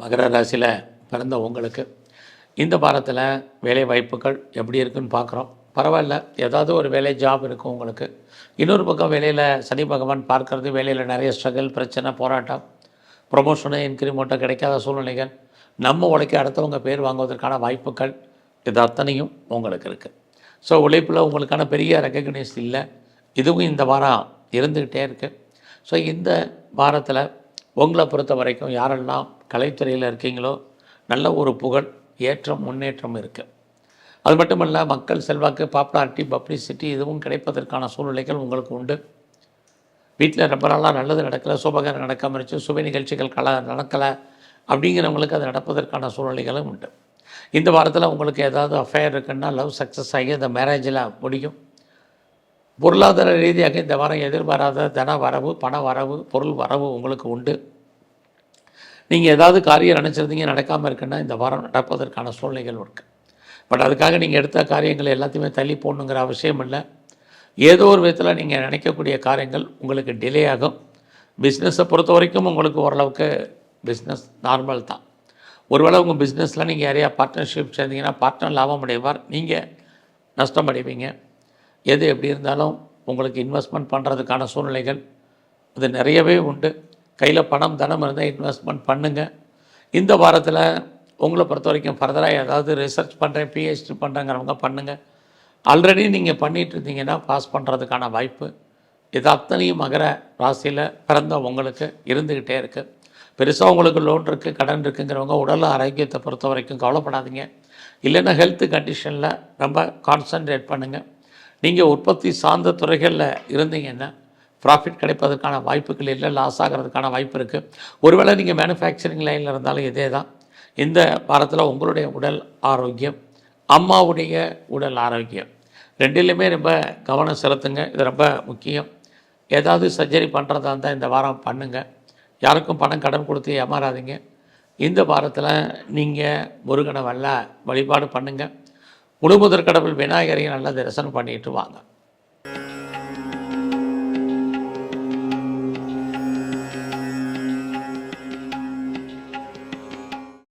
மகர ராசியில் பிறந்த உங்களுக்கு. இந்த வாரத்தில் வேலை வாய்ப்புகள் எப்படி இருக்குன்னு பார்க்குறோம். பரவாயில்ல. ஏதாவது ஒரு வேலை ஜாப் இருக்கும் உங்களுக்கு. இன்னொரு பக்கம் வேலையில் சனி பகவான் பார்க்கறது வேலையில் நிறைய ஸ்ட்ரகிள் பிரச்சனை போராட்டம். ப்ரொமோஷனு இன்க்ரிமெண்ட்டோ கிடைக்காத சூழ்நிலைகள். நம்ம உழைக்க அடுத்தவங்க பேர் வாங்குவதற்கான வாய்ப்புகள் இது அத்தனையும் உங்களுக்கு இருக்குது ஸோ உழைப்பில் உங்களுக்கான பெரிய ரெக்கக்னைஸ் இல்லை. இதுவும் இந்த வாரம் இருந்துக்கிட்டே இருக்குது ஸோ இந்த வாரத்தில் உங்களை பொறுத்த வரைக்கும் யாரெல்லாம் கலைத்துறையில் இருக்கீங்களோ நல்ல ஒரு புகழ் ஏற்றம் முன்னேற்றம் இருக்குது அது மட்டுமல்ல மக்கள் செல்வாக்கு பாப்புலாரிட்டி பப்ளிசிட்டி இதுவும் கிடைப்பதற்கான சூழ்நிலைகள் உங்களுக்கு உண்டு. வீட்டில் ரொம்ப நாளாக நல்லது நடக்கலை சுபகாரம் நடக்காமல் இருந்துச்சு சுப நிகழ்ச்சிகள் கல நடக்கலை அப்படிங்கிறவங்களுக்கு அது நடப்பதற்கான சூழ்நிலைகளும் உண்டு. இந்த வாரத்தில் உங்களுக்கு ஏதாவது அஃபேர் இருக்குன்னா லவ் சக்ஸஸ் ஆகி அந்த மேரேஜில் முடியும். பொருளாதார ரீதியாக இந்த வாரம் எதிர்பாராத தன வரவு பண வரவு பொருள் வரவு உங்களுக்கு உண்டு. நீங்கள் ஏதாவது காரியம் நினச்சிருந்தீங்க நடக்காமல் இருக்குன்னா இந்த வாரம் நடப்பதற்கான சூழ்நிலைகள் இருக்குது பட் அதுக்காக நீங்கள் எடுத்த காரியங்களை எல்லாத்தையுமே தள்ளி போடணுங்கிற அவசியம் இல்லை. ஏதோ ஒரு விதத்தில் நீங்கள் நினைக்கக்கூடிய காரியங்கள் உங்களுக்கு டிலே ஆகும். பிஸ்னஸை பொறுத்த வரைக்கும் உங்களுக்கு ஓரளவுக்கு பிஸ்னஸ் நார்மல் தான். ஒருவேளை உங்கள் பிஸ்னஸில் நீங்கள் யாரையா பார்ட்னர்ஷிப் சேர்ந்தீங்கன்னா பார்ட்னர் லாபம் அடைவார். நீங்கள் நஷ்டம் அடைவீங்க. எது எப்படி இருந்தாலும் உங்களுக்கு இன்வெஸ்ட்மெண்ட் பண்ணுறதுக்கான சூழ்நிலைகள் இது நிறையவே உண்டு. கையில் பணம் தனம் இருந்தால் இன்வெஸ்ட்மெண்ட் பண்ணுங்கள் இந்த வாரத்தில் உங்களை பொறுத்த வரைக்கும் ஃபர்தராக ஏதாவது ரிசர்ச் பண்ணுறேன் பிஹெச்டி பண்ணுறேங்கிறவங்க பண்ணுங்கள் ஆல்ரெடி நீங்கள் பண்ணிகிட்டு இருந்தீங்கன்னா பாஸ் பண்ணுறதுக்கான வாய்ப்பு. இது அத்தனையும் மகர ராசியில் பிறந்த உங்களுக்கு இருந்துக்கிட்டே இருக்குது பெருசாக உங்களுக்கு லோன் இருக்குது கடன் இருக்குங்கிறவங்க உடல் ஆரோக்கியத்தை பொறுத்த வரைக்கும் கவலைப்படாதீங்க. இல்லைன்னா ஹெல்த் கண்டிஷனில் ரொம்ப கான்சன்ட்ரேட் பண்ணுங்கள் நீங்கள் உற்பத்தி சார்ந்த துறைகளில் இருந்தீங்கன்னா ப்ராஃபிட் கிடைப்பதற்கான வாய்ப்புகள் இல்லை லாஸ் ஆகிறதுக்கான வாய்ப்பு இருக்குது ஒருவேளை நீங்கள் மேனுஃபேக்சரிங் லைனில் இருந்தாலும் இதே தான். இந்த வாரத்தில் உங்களுடைய உடல் ஆரோக்கியம் அம்மாவுடைய உடல் ஆரோக்கியம் ரெண்டிலுமே ரொம்ப கவனம் செலுத்துங்க. இது ரொம்ப முக்கியம். ஏதாவது சர்ஜரி பண்ணுறதா இருந்தால் இந்த வாரம் பண்ணுங்கள் யாருக்கும் பணம் கடன் கொடுத்து ஏமாறாதீங்க. இந்த வாரத்தில் நீங்கள் முருகனை வல்ல வழிபாடு பண்ணுங்கள் முழுமுதற் கடவுள் விநாயகரையும் நல்லா தரிசனம் பண்ணிட்டு வாங்க.